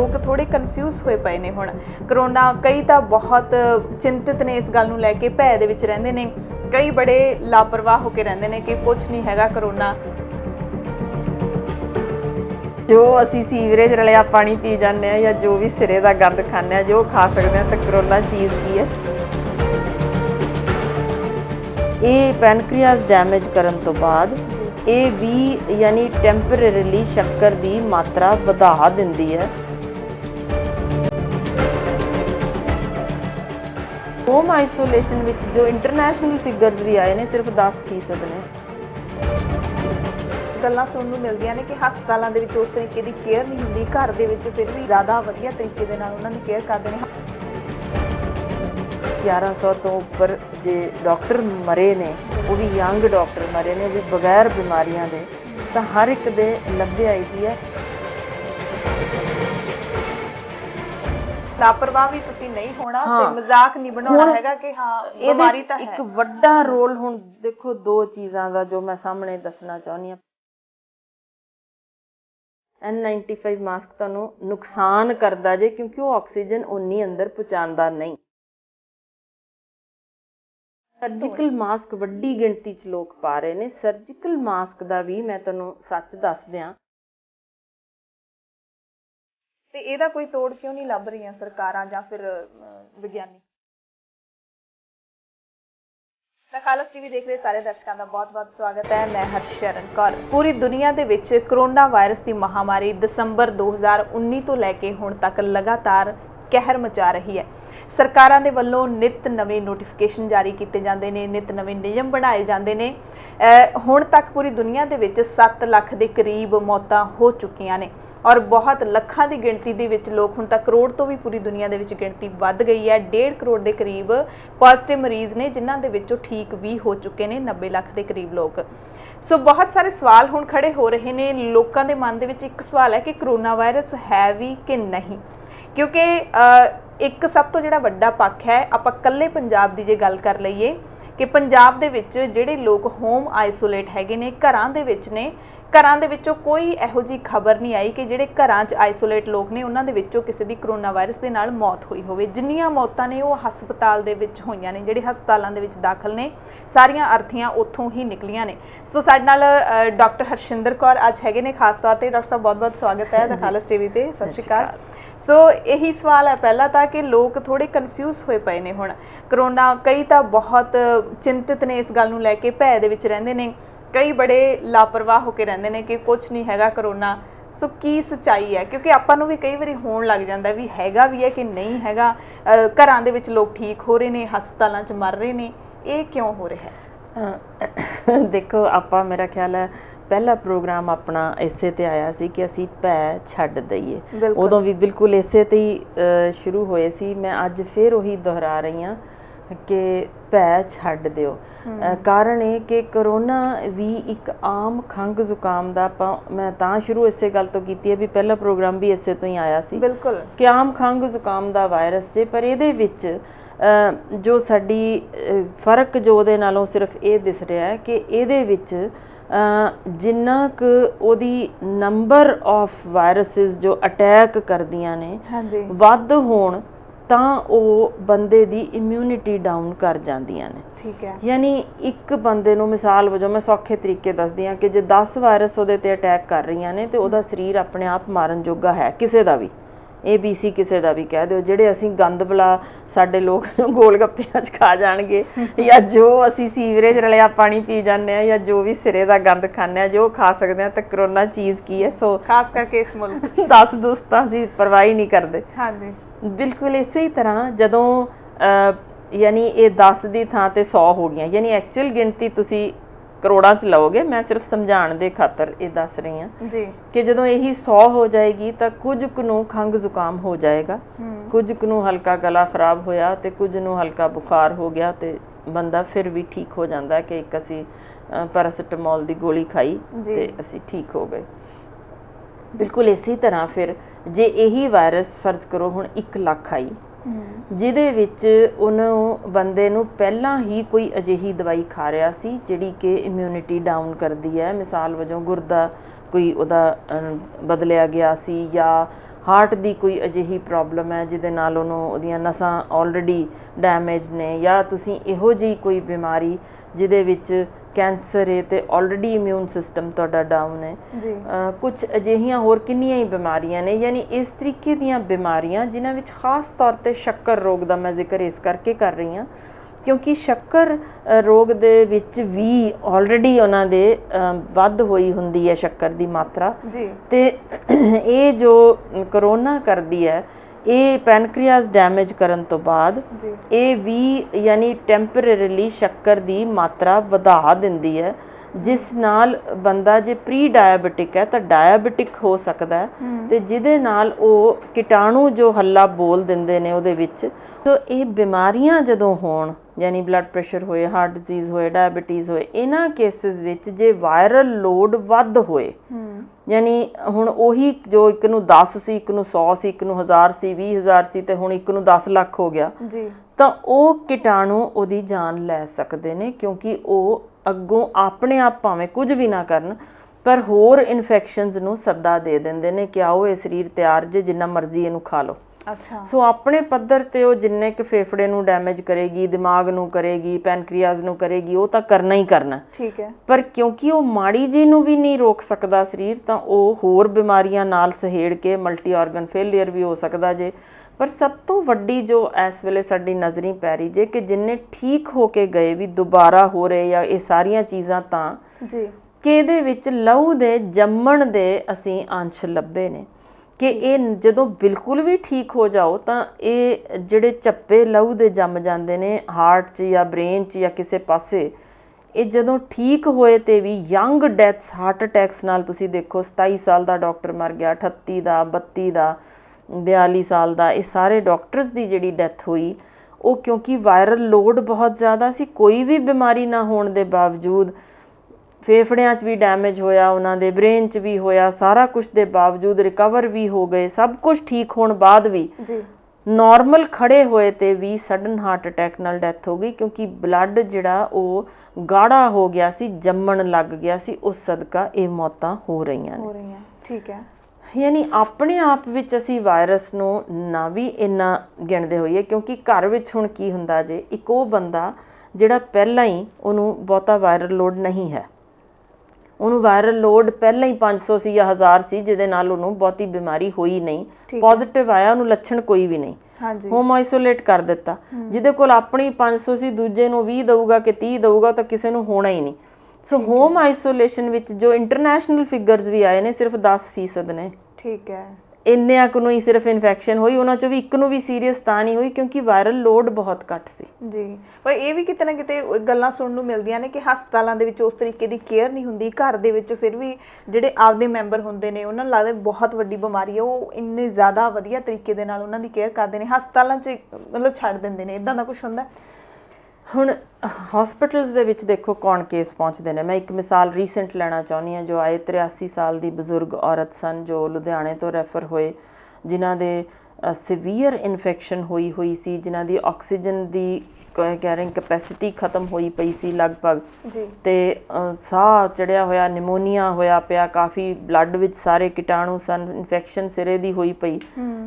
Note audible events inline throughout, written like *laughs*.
ਲੋਕ ਥੋੜੇ ਕਨਫਿਊਜ਼ ਹੋਏ ਪਏ ਨੇ ਹੁਣ। ਕਰੋਨਾ ਕਈ ਤਾਂ ਬਹੁਤ ਚਿੰਤਿਤ ਨੇ ਇਸ ਗੱਲ ਨੂੰ ਲੈ ਕੇ, ਭੈ ਦੇ ਵਿੱਚ ਰਹਿੰਦੇ ਨੇ। ਕਈ ਬੜੇ ਲਾਪਰਵਾਹ ਹੋ ਕੇ ਰਹਿੰਦੇ ਨੇ ਕਿ ਕੁਝ ਨਹੀਂ ਹੈਗਾ ਕਰੋਨਾ। ਜੋ ਅਸੀਂ ਸੀਵਰੇਜ ਰਲਿਆ, ਪਾਣੀ ਪੀ ਜਾਂਦੇ ਆ ਜਾਂ ਜੋ ਵੀ ਸਿਰੇ ਦਾ ਗੰਦ ਖਾਂਦੇ ਆ ਜੋ ਖਾ ਸਕਦੇ ਆ ਤਾਂ ਕਰੋਨਾ ਚੀਜ਼ ਕੀ ਹੈ? ਇਹ ਪੈਨਕ੍ਰੀਆਸ ਡੈਮੇਜ ਕਰਨ ਤੋਂ ਬਾਅਦ ਇਹ ਵੀ ਯਾਨੀ ਟੈਂਪਰੇਰੀਲੀ ਸ਼ੱਕਰ ਦੀ ਮਾਤਰਾ ਵਧਾ ਦਿੰਦੀ ਹੈ। ਹੋਮ ਆਈਸੋਲੇਸ਼ਨ ਵਿੱਚ ਜੋ ਇੰਟਰਨੈਸ਼ਨਲ ਫਿਗਰਸ ਵੀ ਆਏ ਨੇ ਸਿਰਫ 10% ਨੇ। ਗੱਲਾਂ ਸੁਣਨ ਨੂੰ ਮਿਲਦੀਆਂ ਨੇ ਕਿ ਹਸਪਤਾਲਾਂ ਦੇ ਵਿੱਚ ਉਸ ਤਰੀਕੇ ਦੀ ਕੇਅਰ ਨਹੀਂ ਹੁੰਦੀ ਘਰ ਦੇ ਵਿੱਚ ਫਿਰ ਵੀ ਜ਼ਿਆਦਾ ਵਧੀਆ ਤਰੀਕੇ ਦੇ ਨਾਲ ਉਹਨਾਂ ਦੀ ਕੇਅਰ ਕਰਦੇ ਨੇ 1100 ਤੋਂ ਉੱਪਰ ਜੇ ਡਾਕਟਰ ਮਰੇ ਨੇ ਉਹ ਵੀ ਯੰਗ ਡਾਕਟਰ ਮਰੇ ਨੇ ਉਹ ਵੀ ਬਗੈਰ ਬਿਮਾਰੀਆਂ ਦੇ ਤਾਂ ਹਰ ਇੱਕ ਦੇ ਲੱਭੇ ਆਈ ਦੀ ਹੈ ਲਾਪਰਵਾਹ ਵੀ ਤੁਸੀਂ ਨਹੀਂ ਹੋਣਾ। ਤੇ ਮਜ਼ਾਕ ਨਹੀਂ ਬਣਾਉਣਾ ਹੈਗਾ ਕਿ ਹਾਂ ਬਿਮਾਰੀ ਤਾਂ ਹੈ। ਇੱਕ ਵੱਡਾ ਰੋਲ ਹੁਣ ਦੇਖੋ ਦੋ ਚੀਜ਼ਾਂ ਦਾ ਜੋ ਮੈਂ ਸਾਹਮਣੇ ਦੱਸਣਾ ਚਾਹੁੰਦੀ ਹਾਂ। N95 ਮਾਸਕ ਤੁਹਾਨੂੰ ਨੁਕਸਾਨ ਕਰਦਾ ਜੇ ਕਿਉਂਕਿ ਉਹ ਆਕਸੀਜਨ ਉਨੀ ਅੰਦਰ ਪਹੁੰਚਾਉਂਦਾ ਨਹੀਂ। ਸਰਜੀਕਲ ਮਾਸਕ ਵੱਡੀ ਗਿਣਤੀ 'ਚ ਲੋਕ ਪਾ ਰਹੇ ਨੇ। ਸਰਜੀਕਲ ਮਾਸਕ ਦਾ ਵੀ ਮੈਂ ਤੁਹਾਨੂੰ ਸੱਚ ਦੱਸ ਦਿਆਂ ਤੇ ਇਹਦਾ ਕੋਈ ਤੋੜ ਕਿਉਂ ਨਹੀਂ ਲੱਭ ਰਹੀਆਂ ਸਰਕਾਰਾਂ ਜਾਂ ਫਿਰ ਅਹ, ਵਿਗਿਆਨੀ? ਨਖਾਲਸ ਟੀਵੀ ਦੇਖ ਰਹੇ ਸਾਰੇ ਦਰਸ਼ਕਾਂ ਦਾ ਬਹੁਤ-ਬਹੁਤ ਸਵਾਗਤ ਹੈ ਮੈਂ ਹਰਸ਼ਰਨ ਕੌਰ। ਪੂਰੀ ਦੁਨੀਆ ਦੇ ਵਿੱਚ ਕਰੋਨਾ ਵਾਇਰਸ ਦੀ ਮਹਾਮਾਰੀ ਦਸੰਬਰ 2019 ਤੋਂ ਲੈ ਕੇ ਹੁਣ ਤੱਕ ਲਗਾਤਾਰ ਕਹਿਰ ਮਚਾ ਰਹੀ ਹੈ। ਸਰਕਾਰਾਂ ਦੇ ਵੱਲੋਂ ਨਿਤ ਨਵੇਂ ਨੋਟੀਫਿਕੇਸ਼ਨ ਜਾਰੀ ਕੀਤੇ ਜਾਂਦੇ ਨੇ, ਨਿਤ ਨਵੇਂ ਨਿਯਮ ਬਣਾਏ ਜਾਂਦੇ ਨੇ। ਹੁਣ ਤੱਕ ਪੂਰੀ ਦੁਨੀਆ ਦੇ ਵਿੱਚ 7 ਲੱਖ ਦੇ ਕਰੀਬ ਮੌਤਾਂ ਹੋ ਚੁੱਕੀਆਂ ਨੇ ਔਰ ਬਹੁਤ ਲੱਖਾਂ ਦੀ ਗਿਣਤੀ ਦੇ ਵਿੱਚ ਲੋਕ ਹੁਣ ਤੱਕ ਕਰੋੜ ਤੋਂ ਵੀ ਪੂਰੀ ਦੁਨੀਆ ਦੇ ਵਿੱਚ ਗਿਣਤੀ ਵੱਧ ਗਈ ਹੈ। 1.5 ਕਰੋੜ ਦੇ ਕਰੀਬ ਪੋਜ਼ਿਟਿਵ ਮਰੀਜ਼ ਨੇ, ਜਿਨ੍ਹਾਂ ਦੇ ਵਿੱਚੋਂ ਠੀਕ ਵੀ ਹੋ ਚੁੱਕੇ ਨੇ 90 ਲੱਖ ਦੇ ਕਰੀਬ ਲੋਕ। ਸੋ ਬਹੁਤ ਸਾਰੇ ਸਵਾਲ ਹੁਣ ਖੜੇ ਹੋ ਰਹੇ ਨੇ। ਲੋਕਾਂ ਦੇ ਮਨ ਦੇ ਵਿੱਚ ਇੱਕ ਸਵਾਲ ਹੈ ਕਿ ਕਰੋਨਾ ਵਾਇਰਸ ਹੈ ਵੀ ਕਿ ਨਹੀਂ? ਕਿਉਂਕਿ ਇੱਕ ਸਭ ਤੋਂ ਜਿਹੜਾ ਵੱਡਾ ਪੱਖ ਹੈ, ਆਪਾਂ ਇਕੱਲੇ ਪੰਜਾਬ ਦੀ ਜੇ ਗੱਲ ਕਰ ਲਈਏ, ਕਿ ਪੰਜਾਬ ਦੇ ਵਿੱਚ ਜਿਹੜੇ ਲੋਕ ਹੋਮ ਆਈਸੋਲੇਟ ਹੈਗੇ ਨੇ, ਘਰਾਂ ਦੇ ਵਿੱਚ ਨੇ ਘਰਾਂ ਦੇ ਵਿੱਚੋਂ ਕੋਈ ਇਹੋ ਜੀ ਖਬਰ ਨਹੀਂ ਆਈ ਕਿ ਜਿਹੜੇ ਘਰਾਂ 'ਚ ਆਈਸੋਲੇਟ ਲੋਕ ਨੇ ਉਹਨਾਂ ਦੇ ਵਿੱਚੋਂ ਕਿਸੇ ਦੀ ਕਰੋਨਾ ਵਾਇਰਸ ਦੇ ਨਾਲ ਮੌਤ ਹੋਈ ਹੋਵੇ। ਜਿੰਨੀਆਂ ਮੌਤਾਂ ਨੇ ਉਹ ਹਸਪਤਾਲ ਦੇ ਵਿੱਚ ਹੋਈਆਂ ਨੇ ਜਿਹੜੇ ਹਸਪਤਾਲਾਂ ਦੇ ਵਿੱਚ ਦਾਖਲ ਨੇ ਸਾਰੀਆਂ ਅਰਥੀਆਂ ਉੱਥੋਂ ਹੀ ਨਿਕਲੀਆਂ ਨੇ। ਸੋ ਸਾਡੇ ਨਾਲ ਡਾਕਟਰ ਹਰਸ਼ਿੰਦਰ ਕੌਰ ਅੱਜ ਹੈਗੇ ਨੇ ਖਾਸ ਤੌਰ ਤੇ ਡਾਕਟਰ ਸਾਹਿਬ ਬਹੁਤ-ਬਹੁਤ ਸਵਾਗਤ ਹੈ ਦਖਾਲਸ ਟੀਵੀ ਤੇ। ਸਤਿ ਸ਼੍ਰੀ ਅਕਾਲ। ਸੋ ਇਹੀ ਸਵਾਲ ਹੈ ਪਹਿਲਾ ਤਾਂ ਕਿ ਲੋਕ ਥੋੜੇ ਕਨਫਿਊਜ਼ ਹੋਏ ਪਏ ਨੇ ਹੁਣ। ਕਰੋਨਾ ਕਈ ਤਾਂ ਬਹੁਤ ਚਿੰਤਿਤ ਨੇ ਇਸ ਗੱਲ ਨੂੰ ਲੈ ਕੇ ਭੈ ਦੇ ਵਿੱਚ ਰਹਿੰਦੇ ਨੇ। ਕਈ ਬੜੇ ਲਾਪਰਵਾਹ ਹੋ ਕੇ ਰਹਿੰਦੇ ਨੇ ਕਿ ਕੁਝ ਨਹੀਂ ਹੈਗਾ ਕਰੋਨਾ। ਸੋ ਕੀ ਸਚਾਈ ਹੈ? ਕਿਉਂਕਿ ਆਪਾਂ ਨੂੰ ਵੀ ਕਈ ਵਾਰੀ ਹੋਣ ਲੱਗ ਜਾਂਦਾ ਵੀ ਹੈਗਾ ਵੀ ਹੈ ਕਿ ਨਹੀਂ ਹੈਗਾ। ਘਰਾਂ ਦੇ ਵਿੱਚ ਲੋਕ ਠੀਕ ਹੋ ਰਹੇ ਨੇ ਹਸਪਤਾਲਾਂ 'ਚ ਮਰ ਰਹੇ ਨੇ। ਇਹ ਕਿਉਂ ਹੋ ਰਿਹਾ ਹੈ? ਦੇਖੋ ਆਪਾਂ ਮੇਰਾ ਖਿਆਲ ਹੈ ਪਹਿਲਾ ਪ੍ਰੋਗਰਾਮ ਆਪਣਾ ਇਸੇ ਤੇ ਆਇਆ ਸੀ ਕਿ ਅਸੀਂ ਭੈ ਛੱਡ ਦਈਏ। ਉਦੋਂ ਵੀ ਬਿਲਕੁਲ ਇਸੇ ਤੇ ਹੀ ਸ਼ੁਰੂ ਹੋਏ ਸੀ। ਮੈਂ ਅੱਜ ਫੇਰ ਉਹੀ ਦੁਹਰਾ ਰਹੀ ਹਾਂ ਕਿ ਭੈ ਛੱਡ ਦਿਓ। ਕਾਰਨ ਇਹ ਕਿ ਕਰੋਨਾ ਵੀ ਇੱਕ ਆਮ ਖੰਘ ਜ਼ੁਕਾਮ ਦਾ ਮੈਂ ਤਾਂ ਸ਼ੁਰੂ ਇਸੇ ਗੱਲ ਤੋਂ ਕੀਤੀ ਹੈ ਵੀ ਪਹਿਲਾ ਪ੍ਰੋਗਰਾਮ ਵੀ ਇਸੇ ਤੋਂ ਹੀ ਆਇਆ ਸੀ ਬਿਲਕੁਲ। ਕਿ ਆਮ ਖੰਘ ਜ਼ੁਕਾਮ ਦਾ ਵਾਇਰਸ ਜੇ ਪਰ ਇਹਦੇ ਵਿੱਚ ਜੋ ਸਾਡੀ ਫ਼ਰਕ ਜੋ ਉਹਦੇ ਨਾਲੋਂ ਸਿਰਫ ਇਹ ਦਿਸ ਰਿਹਾ ਹੈ ਕਿ ਇਹਦੇ ਵਿੱਚ ਜਿੰਨਾ ਕੁ ਉਹਦੀ ਨੰਬਰ ਆਫ ਵਾਇਰਸਸ ਜੋ ਅਟੈਕ ਕਰਦੀਆਂ ਨੇ ਵੱਧ ਹੋਣ ਤਾਂ ਉਹ ਬੰਦੇ ਦੀ ਇਮਿਊਨਿਟੀ ਡਾਊਨ ਕਰ ਜਾਂਦੀਆਂ ਨੇ। ਠੀਕ ਹੈ। ਯਾਨੀ ਇੱਕ ਬੰਦੇ ਨੂੰ ਮਿਸਾਲ ਵਜੋਂ ਮੈਂ ਸੌਖੇ ਤਰੀਕੇ ਦੱਸਦੀ ਹਾਂ ਕਿ ਜੇ 10 ਵਾਇਰਸ ਉਹਦੇ ਤੇ ਅਟੈਕ ਕਰ ਰਹੀਆਂ ਨੇ ਤੇ ਉਹਦਾ ਸਰੀਰ ਆਪਣੇ ਆਪ ਮਾਰਨ ਜੋਗਾ ਹੈ ਕਿਸੇ ਦਾ ਵੀ। ABC ਕਿਸੇ ਦਾ ਵੀ ਕਹਿ ਦਿਓ। ਜਿਹੜੇ ਅਸੀਂ ਗੰਦ ਬਲਾ ਸਾਡੇ ਲੋਕ ਗੋਲ ਗੱਪਿਆਂ 'ਚ ਖਾ ਜਾਣਗੇ *laughs* ਜਾਂ ਜੋ ਅਸੀਂ ਸੀਵਰੇਜ ਰਲਿਆ ਪਾਣੀ ਪੀ ਜਾਂਦੇ ਆ ਜਾਂ ਜੋ ਵੀ ਸਿਰੇ ਦਾ ਗੰਦ ਖਾਂਦੇ ਆ ਜੋ ਖਾ ਸਕਦੇ ਆ ਤਾਂ ਕਰੋਨਾ ਚੀਜ਼ ਕੀ ਹੈ? ਸੋ ਖਾਸ ਕਰਕੇ ਇਸ ਮੁਲਕ 'ਚ। *laughs* 10 ਦੋਸਤਾਂ ਅਸੀਂ ਪਰਵਾਹ ਨਹੀਂ ਕਰਦੇ। ਹਾਂਜੀ। ਬਿਲਕੁਲ ਇਸੇ ਹੀ ਤਰ੍ਹਾਂ ਜਦੋਂ ਯਾਨੀ ਇਹ 10 ਦੀ ਥਾਂ ਤੇ 100 ਹੋ ਗਈਆਂ ਯਾਨੀ ਐਕਚੁਅਲ ਗਿਣਤੀ ਤੁਸੀਂ ਕਰੋੜਾਂ ਚ ਲਓਗੇ ਮੈਂ ਸਿਰਫ ਸਮਝਾਉਣ ਦੇ ਖਾਤਰ ਇਹ ਦੱਸ ਰਹੀ ਹਾਂ ਜੀ। ਕਿ ਜਦੋਂ ਇਹੀ 100 ਹੋ ਜਾਏਗੀ ਤਾਂ ਕੁਝ ਕੁ ਨੂੰ ਖੰਘ ਜ਼ੁਕਾਮ ਹੋ ਜਾਏਗਾ। ਕੁਝ ਕੁ ਨੂੰ ਹਲਕਾ ਗਲਾ ਖਰਾਬ ਹੋਇਆ ਤੇ ਕੁਝ ਨੂੰ ਹਲਕਾ ਬੁਖਾਰ ਹੋ ਗਿਆ ਤੇ ਬੰਦਾ ਫਿਰ ਵੀ ਠੀਕ ਹੋ ਜਾਂਦਾ ਕਿ ਇੱਕ ਅਸੀਂ ਪੈਰਾਸੀਟਾਮੋਲ ਦੀ ਗੋਲੀ ਖਾਈ। ਤੇ ਅਸੀਂ ਠੀਕ ਹੋ ਗਏ। ਬਿਲਕੁਲ ਇਸੇ ਤਰ੍ਹਾਂ ਫਿਰ ਜੇ ਇਹੀ ਵਾਇਰਸ ਫਰਜ਼ ਕਰੋ ਹੁਣ 1 ਲੱਖ ਆਈ ਜਿਹਦੇ ਵਿੱਚ ਉਹਨੂੰ, ਬੰਦੇ ਨੂੰ ਪਹਿਲਾਂ ਹੀ ਕੋਈ ਅਜਿਹੀ ਦਵਾਈ ਖਾ ਰਿਹਾ ਸੀ, ਜਿਹੜੀ ਕਿ ਇਮਿਊਨਿਟੀ ਡਾਊਨ ਕਰਦੀ ਹੈ। ਮਿਸਾਲ ਵਜੋਂ ਗੁਰਦਾ ਕੋਈ ਉਹਦਾ ਬਦਲਿਆ ਗਿਆ ਸੀ ਜਾਂ ਹਾਰਟ ਦੀ ਕੋਈ ਅਜਿਹੀ ਪ੍ਰੋਬਲਮ ਹੈ, ਜਿਹਦੇ ਨਾਲ ਉਹਨੂੰ ਉਹਦੀਆਂ ਨਸਾਂ ਆਲਰੇਡੀ ਡੈਮੇਜ ਨੇ ਜਾਂ ਤੁਸੀਂ ਇਹੋ ਜਿਹੀ ਕੋਈ ਬਿਮਾਰੀ ਜਿਹਦੇ ਵਿੱਚ ਕੈਂਸਰ ਹੈ ਤੇ ਆਲਰੇਡੀ ਇਮਿਊਨ ਸਿਸਟਮ ਤੁਹਾਡਾ ਡਾਊਨ ਹੈ। ਜੀ। ਕੁਝ ਅਜਿਹੀਆਂ ਹੋਰ ਕਿੰਨੀਆਂ ਹੀ ਬਿਮਾਰੀਆਂ ਨੇ ਯਾਨੀ ਇਸ ਤਰੀਕੇ ਦੀਆਂ ਬਿਮਾਰੀਆਂ ਜਿਨ੍ਹਾਂ ਵਿੱਚ ਖਾਸ ਤੌਰ ਤੇ ਸ਼ੱਕਰ ਰੋਗ ਦਾ ਮੈਂ ਜ਼ਿਕਰ ਇਸ ਕਰਕੇ ਕਰ ਰਹੀ ਹਾਂ ਕਿਉਂਕਿ ਸ਼ੱਕਰ ਰੋਗ ਦੇ ਵਿੱਚ ਵੀ ਆਲਰੇਡੀ ਉਹਨਾਂ ਦੇ ਵੱਧ ਹੋਈ ਹੁੰਦੀ ਹੈ ਸ਼ੱਕਰ ਦੀ ਮਾਤਰਾ। ਜੀ। ਤੇ ਇਹ ਜੋ ਕਰੋਨਾ ਕਰਦੀ ਹੈ ਇਹ ਪੈਨਕ੍ਰੀਆਸ ਡੈਮੇਜ ਕਰਨ ਤੋਂ ਬਾਅਦ ਇਹ ਵੀ ਯਾਨੀ ਟੈਂਪਰੇਰੀਲੀ ਸ਼ੱਕਰ ਦੀ ਮਾਤਰਾ ਵਧਾ ਦਿੰਦੀ ਹੈ ਜਿਸ ਨਾਲ ਬੰਦਾ ਜੇ ਪ੍ਰੀ ਡਾਇਬੀਟਿਕ ਹੈ ਤਾਂ ਡਾਇਬੀਟਿਕ ਹੋ ਸਕਦਾ ਤੇ ਜਿਹਦੇ ਨਾਲ ਉਹ ਕੀਟਾਣੂ ਜੋ ਹੱਲਾ ਬੋਲ ਦਿੰਦੇ ਨੇ ਉਹਦੇ ਵਿੱਚ ਤਾਂ ਇਹ ਬਿਮਾਰੀਆਂ ਜਦੋਂ ਹੋਣ ਯਾਨੀ ਬਲੱਡ ਪ੍ਰੈਸ਼ਰ ਹੋਏ ਹਾਰਟ ਡਿਜ਼ੀਜ਼ ਹੋਏ ਡਾਇਬੀਟੀਜ਼ ਹੋਏ ਇਹਨਾਂ ਕੇਸਿਸ ਵਿੱਚ ਜੇ ਵਾਇਰਲ ਲੋਡ ਵੱਧ ਹੋਏ ਯਾਨੀ ਹੁਣ ਉਹੀ ਜੋ ਇੱਕ ਨੂੰ 10 ਸੀ ਇੱਕ ਨੂੰ 100 ਸੀ ਇੱਕ ਨੂੰ 1000 ਸੀ 20000 ਸੀ ਤੇ ਹੁਣ ਇੱਕ ਨੂੰ 10 ਲੱਖ ਹੋ ਗਿਆ ਜੀ। ਤਾਂ ਉਹ ਕੀਟਾਣੂ ਉਹਦੀ ਜਾਨ ਲੈ ਸਕਦੇ ਨੇ ਕਿਉਂਕਿ ਉਹ ਅੱਗੋਂ ਆਪਣੇ ਆਪ ਭਾਵੇਂ ਕੁਝ ਵੀ ਨਾ ਕਰਨ ਪਰ ਹੋਰ ਇਨਫੈਕਸ਼ਨਸ ਨੂੰ ਸੱਦਾ ਦੇ ਦਿੰਦੇ ਨੇ ਕਿ ਆਓ ਇਹ ਸਰੀਰ ਤਿਆਰ ਜੇ ਜਿੰਨਾ ਮਰਜ਼ੀ ਇਹਨੂੰ ਖਾ ਲਓ। ਅੱਛਾ। ਸੋ ਆਪਣੇ ਪੱਧਰ ਤੇ ਉਹ ਜਿੰਨੇ ਕਿ ਫੇਫੜੇ ਨੂੰ ਡੈਮੇਜ ਕਰੇਗੀ ਦਿਮਾਗ ਨੂੰ ਕਰੇਗੀ ਪੈਨਕ੍ਰੀਆਸ ਨੂੰ ਕਰੇਗੀ ਉਹ ਤਾਂ ਕਰਨਾ ਹੀ ਕਰਨਾ। ਠੀਕ ਹੈ। ਪਰ ਕਿਉਂਕਿ ਉਹ ਮਾੜੀ ਜੀ ਨੂੰ ਵੀ ਨਹੀਂ ਰੋਕ ਸਕਦਾ ਸਰੀਰ ਤਾਂ ਉਹ ਹੋਰ ਬਿਮਾਰੀਆਂ ਨਾਲ ਸਹੇੜ ਕੇ ਮਲਟੀ ਆਰਗਨ ਫੇਲਿਅਰ ਵੀ ਹੋ ਸਕਦਾ ਜੇ। ਪਰ ਸਭ ਤੋਂ ਵੱਡੀ ਜੋ ਇਸ ਵੇਲੇ ਸਾਡੀ ਨਜ਼ਰੀ ਪੈ ਰਹੀ ਜੇ ਕਿ ਜਿੰਨੇ ਠੀਕ ਹੋ ਕੇ ਗਏ ਵੀ ਦੁਬਾਰਾ ਹੋ ਰਹੇ ਜਾਂ ਇਹ ਸਾਰੀਆਂ ਚੀਜ਼ਾਂ ਤਾਂ ਜੀ। ਕਿ ਇਹਦੇ ਵਿੱਚ ਲਹੂ ਦੇ ਜੰਮਣ ਦੇ ਅਸੀਂ ਅੰਸ਼ ਲੱਭੇ ਨੇ। ਕਿ ਇਹ ਜਦੋਂ ਬਿਲਕੁਲ ਵੀ ਠੀਕ ਹੋ ਜਾਓ ਤਾਂ ਇਹ ਜਿਹੜੇ ਚੱਪੇ ਲਹੂ ਦੇ ਜੰਮ ਜਾਂਦੇ ਨੇ ਹਾਰਟ 'ਚ ਜਾਂ ਬ੍ਰੇਨ 'ਚ ਜਾਂ ਕਿਸੇ ਪਾਸੇ ਇਹ ਜਦੋਂ ਠੀਕ ਹੋਏ ਤੇ ਵੀ ਯੰਗ ਡੈਥਸ ਹਾਰਟ ਅਟੈਕਸ ਨਾਲ ਤੁਸੀਂ ਦੇਖੋ 27 ਸਾਲ ਦਾ ਡਾਕਟਰ ਮਰ ਗਿਆ 38 ਦਾ 32 ਦਾ 42 ਸਾਲ ਦਾ ਇਹ ਸਾਰੇ ਡਾਕਟਰਸ ਦੀ ਜਿਹੜੀ ਡੈਥ ਹੋਈ ਉਹ ਕਿਉਂਕਿ ਵਾਇਰਲ ਲੋਡ ਬਹੁਤ ਜ਼ਿਆਦਾ ਸੀ ਕੋਈ ਵੀ ਬਿਮਾਰੀ ਨਾ ਹੋਣ ਦੇ ਬਾਵਜੂਦ ਫੇਫੜਿਆਂ 'ਚ ਵੀ ਡੈਮੇਜ ਹੋਇਆ ਉਹਨਾਂ ਦੇ ਬ੍ਰੇਨ 'ਚ ਵੀ ਹੋਇਆ ਸਾਰਾ ਕੁਝ ਦੇ ਬਾਵਜੂਦ ਰਿਕਵਰ ਵੀ ਹੋ ਗਏ ਸਭ ਕੁਝ ਠੀਕ ਹੋਣ ਬਾਅਦ ਵੀ ਜੀ। ਨਾਰਮਲ ਖੜੇ ਹੋਏ ਤੇ ਵੀ ਸਡਨ ਹਾਰਟ ਅਟੈਕ ਨਾਲ ਡੈਥ ਹੋ ਗਈ ਕਿਉਂਕਿ ਬਲੱਡ ਜਿਹੜਾ ਉਹ ਗਾੜਾ ਹੋ ਗਿਆ ਸੀ ਜੰਮਣ ਲੱਗ ਗਿਆ ਸੀ ਉਸ ਸਦਕਾ ਇਹ ਮੌਤਾਂ ਹੋ ਰਹੀਆਂ ਨੇ। ਹੋ ਰਹੀਆਂ ਠੀਕ ਹੈ। ਯਾਨੀ ਆਪਣੇ ਆਪ ਵਿੱਚ ਅਸੀਂ ਵਾਇਰਸ ਨੂੰ ਨਾ ਵੀ ਇੰਨਾ ਗਿਣਦੇ ਹੋਈਏ ਕਿਉਂਕਿ ਘਰ ਵਿੱਚ ਹੁਣ ਕੀ ਹੁੰਦਾ ਜੇ ਇੱਕ ਉਹ ਬੰਦਾ ਜਿਹੜਾ ਪਹਿਲਾਂ ਹੀ ਉਹਨੂੰ ਬਹੁਤਾ ਵਾਇਰਲ ਲੋਡ ਨਹੀਂ ਹੈ। ਉਹਨੂੰ ਵਾਇਰਲ ਲੋਡ ਪਹਿਲਾਂ ਹੀ 500 ਸੀ ਜਾਂ 1000 ਸੀ ਜਿਹਦੇ ਨਾਲ ਉਹਨੂੰ ਬਹੁਤੀ ਬਿਮਾਰੀ ਹੋਈ ਨਹੀਂ। ਪੋਜ਼ਿਟਿਵ ਆਇਆ ਉਹਨੂੰ ਲੱਛਣ ਕੋਈ ਵੀ ਨਹੀਂ। ਹਾਂਜੀ। ਹੋਮ ਆਈਸੋਲੇਟ ਕਰ ਦਿੱਤਾ। ਜਿਹਦੇ ਕੋਲ ਆਪਣੀ 500 ਸੀ ਦੂਜੇ ਨੂੰ 20 ਦਊਗਾ ਕਿ 30 ਦਊਗਾ ਤਾਂ ਕਿਸੇ ਨੂੰ ਹੋਣਾ ਹੀ ਨਹੀਂ। ਸੋ ਹੋਮ ਆਈਸੋਲੇਸ਼ਨ ਵਿੱਚ ਜੋ ਇੰਟਰਨੈਸ਼ਨਲ ਫਿਗਰਸ ਵੀ ਆਏ ਨੇ ਸਿਰਫ 10% ਨੇ। ਠੀਕ ਹੈ। ਇੰਨਿਆਂ ਕੁ ਨੂੰ ਹੀ ਸਿਰਫ ਇਨਫੈਕਸ਼ਨ ਹੋਈ, ਉਹਨਾਂ ਚੋਂ ਵੀ ਇੱਕ ਨੂੰ ਵੀ ਸੀਰੀਅਸ ਤਾਂ ਨਹੀਂ ਹੋਈ ਕਿਉਂਕਿ ਵਾਇਰਲ ਲੋਡ ਬਹੁਤ ਘੱਟ ਸੀ। ਜੀ, ਪਰ ਇਹ ਵੀ ਕਿਤੇ ਨਾ ਕਿਤੇ ਗੱਲਾਂ ਸੁਣਨ ਨੂੰ ਮਿਲਦੀਆਂ ਨੇ ਕਿ ਹਸਪਤਾਲਾਂ ਦੇ ਵਿੱਚ ਉਸ ਤਰੀਕੇ ਦੀ ਕੇਅਰ ਨਹੀਂ ਹੁੰਦੀ, ਘਰ ਦੇ ਵਿੱਚ ਫਿਰ ਵੀ ਜਿਹੜੇ ਆਪਦੇ ਮੈਂਬਰ ਹੁੰਦੇ ਨੇ, ਉਹਨਾਂ ਨੂੰ ਲੱਗਦਾ ਬਹੁਤ ਵੱਡੀ ਬਿਮਾਰੀ ਹੈ ਉਹ ਇੰਨੇ ਜ਼ਿਆਦਾ ਵਧੀਆ ਤਰੀਕੇ ਦੇ ਨਾਲ ਉਹਨਾਂ ਦੀ ਕੇਅਰ ਕਰਦੇ ਨੇ, ਹਸਪਤਾਲਾਂ 'ਚ ਮਤਲਬ ਛੱਡ ਦਿੰਦੇ ਨੇ ਇਦਾਂ ਦਾ ਕੁਝ ਹੁੰਦਾ? ਹੁਣ ਹਸਪੀਟਲਸ ਦੇ ਵਿੱਚ ਦੇਖੋ ਕੌਣ ਕੇਸ ਪਹੁੰਚਦੇ ਨੇ। ਮੈਂ ਇੱਕ ਮਿਸਾਲ ਰੀਸੈਂਟ ਲੈਣਾ ਚਾਹੁੰਦੀ ਹਾਂ ਜੋ ਆਏ 83 ਸਾਲ ਦੀ ਬਜ਼ੁਰਗ ਔਰਤ ਸਨ ਜੋ ਲੁਧਿਆਣੇ ਤੋਂ ਰੈਫਰ ਹੋਏ ਜਿਨ੍ਹਾਂ ਦੇ ਸਿਵੀਅਰ ਇਨਫੈਕਸ਼ਨ ਹੋਈ ਹੋਈ ਸੀ ਜਿਨ੍ਹਾਂ ਦੀ ਆਕਸੀਜਨ ਦੀ ਕੈਰਿੰਗ ਕੈਪੈਸਿਟੀ ਖਤਮ ਹੋਈ ਪਈ ਸੀ ਲਗਭਗ। ਜੀ। ਤੇ ਸਾਹ ਚੜਿਆ ਹੋਇਆ ਨਿਮੋਨੀਆ ਹੋਇਆ ਪਿਆ ਕਾਫੀ ਬਲੱਡ ਵਿੱਚ ਸਾਰੇ ਕੀਟਾਣੂ ਸਨ ਇਨਫੈਕਸ਼ਨ ਸਿਰੇ ਦੀ ਹੋਈ ਪਈ।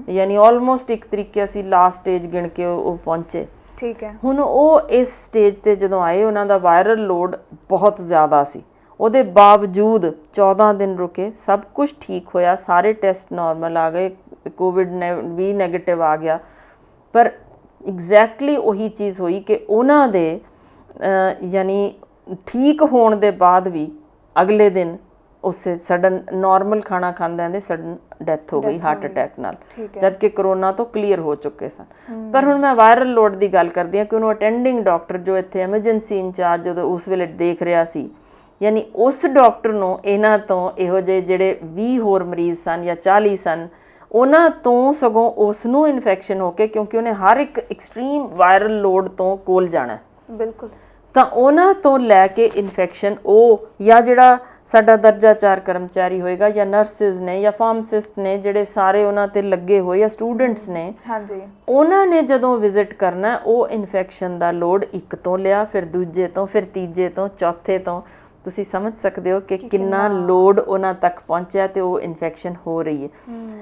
ਯਾਨੀ ਆਲਮੋਸਟ ਇੱਕ ਤਰੀਕੇ ਅਸੀਂ ਲਾਸਟ ਸਟੇਜ ਗਿਣ ਕੇ ਉਹ ਪਹੁੰਚੇ। ਠੀਕ ਹੈ। ਹੁਣ ਉਹ ਇਸ ਸਟੇਜ ਤੇ ਜਦੋਂ ਆਏ, ਉਹਨਾਂ ਦਾ ਵਾਇਰਲ ਲੋਡ ਬਹੁਤ ਜ਼ਿਆਦਾ ਸੀ। ਉਹਦੇ ਬਾਵਜੂਦ 14 ਦਿਨ ਰੁਕੇ, ਸਭ ਕੁਝ ਠੀਕ ਹੋਇਆ, ਸਾਰੇ ਟੈਸਟ ਨਾਰਮਲ ਆ ਗਏ ਕੋਵਿਡ ਨੇ ਵੀ 네ਗੇਟਿਵ ਆ ਗਿਆ। ਪਰ ਐਗਜ਼ੈਕਟਲੀ ਉਹੀ ਚੀਜ਼ ਹੋਈ ਕਿ ਉਹਨਾਂ ਦੇ ਯਾਨੀ ਠੀਕ ਹੋਣ ਦੇ ਬਾਅਦ ਵੀ ਅਗਲੇ ਦਿਨ ਉਸੇ ਸਡਨ ਨਾਰਮਲ ਖਾਣਾ ਖਾਂਦਿਆਂ ਦੇ ਸਡਨ ਡੈਥ ਹੋ ਗਈ ਹਾਰਟ ਅਟੈਕ ਨਾਲ। ਜਦ ਕਿ ਕਰੋਨਾ ਤੋਂ ਕਲੀਅਰ ਹੋ ਚੁੱਕੇ ਸਨ। ਪਰ ਹੁਣ ਮੈਂ ਵਾਇਰਲ ਲੋਡ ਦੀ ਗੱਲ ਕਰਦੀ ਹਾਂ ਕਿ ਉਹਨੂੰ ਅਟੈਂਡਿੰਗ ਡਾਕਟਰ ਜੋ ਇੱਥੇ ਐਮਰਜੈਂਸੀ ਇੰਚਾਰਜ ਜਦੋਂ ਉਸ ਵੇਲੇ ਦੇਖ ਰਿਹਾ ਸੀ ਯਾਨੀ ਉਸ ਡਾਕਟਰ ਨੂੰ ਇਹਨਾਂ ਤੋਂ ਇਹੋ ਜਿਹੇ ਜਿਹੜੇ 20 ਹੋਰ ਮਰੀਜ਼ ਸਨ ਜਾਂ 40 ਸਨ ਉਹਨਾਂ ਤੋਂ ਸਗੋਂ ਉਸ ਨੂੰ ਇਨਫੈਕਸ਼ਨ ਹੋ ਕੇ ਕਿਉਂਕਿ ਉਹਨੇ ਹਰ ਇੱਕ ਐਕਸਟ੍ਰੀਮ ਵਾਇਰਲ ਲੋਡ ਤੋਂ ਕੋਲ ਜਾਣਾ। ਬਿਲਕੁਲ। ਤਾਂ ਉਹਨਾਂ ਤੋਂ ਲੈ ਕੇ ਇਨਫੈਕਸ਼ਨ ਉਹ ਜਾਂ ਜਿਹੜਾ ਸਾਡਾ ਦਰਜਾ ਚਾਰ ਕਰਮਚਾਰੀ ਹੋਏਗਾ ਜਾਂ ਨਰਸਿਸ ਨੇ ਜਾਂ ਫਾਰਮਾਸਿਸਟ ਨੇ ਜਿਹੜੇ ਸਾਰੇ ਉਹਨਾਂ ਤੇ ਲੱਗੇ ਹੋਏ ਜਾਂ ਸਟੂਡੈਂਟਸ ਨੇ ਹਾਂਜੀ। ਉਹਨਾਂ ਨੇ ਜਦੋਂ ਵਿਜ਼ਿਟ ਕਰਨਾ ਉਹ ਇਨਫੈਕਸ਼ਨ ਦਾ ਲੋਡ ਇੱਕ ਤੋਂ ਲਿਆ ਫਿਰ ਦੂਜੇ ਤੋਂ ਫਿਰ ਤੀਜੇ ਤੋਂ ਚੌਥੇ ਤੋਂ। ਤੁਸੀਂ ਸਮਝ ਸਕਦੇ ਹੋ ਕਿ ਕਿੰਨਾ ਲੋਡ ਉਹਨਾਂ ਤੱਕ ਪਹੁੰਚਿਆ ਤੇ ਉਹ ਇਨਫੈਕਸ਼ਨ ਹੋ ਰਹੀ ਹੈ।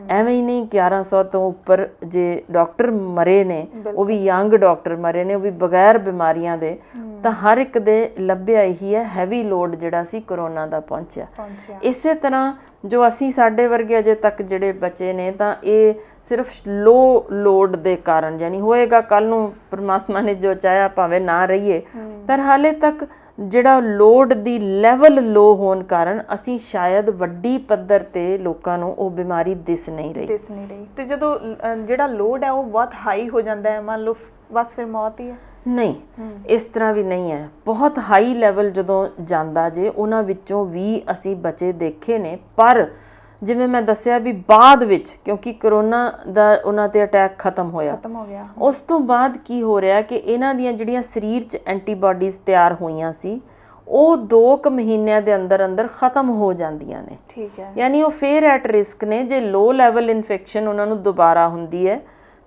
ਐਵੇਂ ਹੀ ਨਹੀਂ 1100 ਤੋਂ ਉੱਪਰ ਜੇ ਡਾਕਟਰ ਮਰੇ ਨੇ ਉਹ ਵੀ ਯੰਗ ਡਾਕਟਰ ਮਰੇ ਨੇ ਉਹ ਵੀ ਬਗੈਰ ਬਿਮਾਰੀਆਂ ਦੇ ਤਾਂ ਹਰ ਇੱਕ ਦੇ ਲੱਭਿਆ ਹੀ ਹੈ ਹੈਵੀ ਲੋਡ ਜਿਹੜਾ ਸੀ ਕਰੋਨਾ ਦਾ ਪਹੁੰਚਿਆ। ਪਹੁੰਚਿਆ। ਇਸੇ ਤਰ੍ਹਾਂ ਜੋ ਅਸੀਂ ਸਾਡੇ ਵਰਗੇ ਅਜੇ ਤੱਕ ਜਿਹੜੇ ਬੱਚੇ ਨੇ ਤਾਂ ਇਹ ਸਿਰਫ ਲੋ ਲੋਡ ਦੇ ਕਾਰਨ ਯਾਨੀ ਹੋਏਗਾ ਕੱਲ ਨੂੰ ਪ੍ਰਮਾਤਮਾ ਨੇ ਜੋ ਚਾਹਿਆ ਭਾਵੇਂ ਨਾ ਰਹੀਏ ਪਰ ਹਾਲੇ ਤੱਕ ਜਿਹੜਾ ਲੋਡ ਦੀ ਲੈਵਲ ਲੋ ਹੋਣ ਕਾਰਨ ਅਸੀਂ ਸ਼ਾਇਦ ਵੱਡੀ ਪੱਧਰ ਤੇ ਲੋਕਾਂ ਨੂੰ ਉਹ ਬਿਮਾਰੀ ਦਿਸ ਨਹੀਂ ਰਹੀ। ਦਿਸ ਨਹੀਂ ਰਹੀ। ਤੇ ਜਦੋਂ ਜਿਹੜਾ ਲੋਡ ਹੈ ਉਹ ਬਹੁਤ ਹਾਈ ਹੋ ਜਾਂਦਾ ਹੈ ਮੰਨ ਲਓ ਬਸ ਫਿਰ ਮੌਤ ਹੀ ਹੈ। ਨਹੀਂ ਇਸ ਤਰ੍ਹਾਂ ਵੀ ਨਹੀਂ ਹੈ। ਬਹੁਤ ਹਾਈ ਲੈਵਲ ਜਦੋਂ ਜਾਂਦਾ ਜੇ ਉਹਨਾਂ ਵਿੱਚੋਂ ਵੀ ਅਸੀਂ ਬਚੇ ਦੇਖੇ ਨੇ ਪਰ ਜਿਵੇਂ ਮੈਂ ਦੱਸਿਆ ਵੀ ਬਾਅਦ ਵਿੱਚ ਕਿਉਂਕਿ ਕਰੋਨਾ ਦਾ ਉਹਨਾਂ ਤੇ ਅਟੈਕ ਖਤਮ ਹੋਇਆ। ਖਤਮ ਹੋ ਗਿਆ ਉਸ ਤੋਂ ਬਾਅਦ ਕੀ ਹੋ ਰਿਹਾ ਕਿ ਇਹਨਾਂ ਦੀਆਂ ਜਿਹੜੀਆਂ ਸਰੀਰ 'ਚ ਐਂਟੀਬਾਡੀਜ਼ ਤਿਆਰ ਹੋਈਆਂ ਸੀ ਉਹ 2 ਕੁ ਮਹੀਨਿਆਂ ਦੇ ਅੰਦਰ ਅੰਦਰ ਖਤਮ ਹੋ ਜਾਂਦੀਆਂ ਨੇ। ਠੀਕ ਹੈ। ਯਾਨੀ ਉਹ ਫੇਰ ਐਟ ਰਿਸਕ ਨੇ ਜੇ ਲੋ ਲੈਵਲ ਇਨਫੈਕਸ਼ਨ ਉਹਨਾਂ ਨੂੰ ਦੁਬਾਰਾ ਹੁੰਦੀ ਹੈ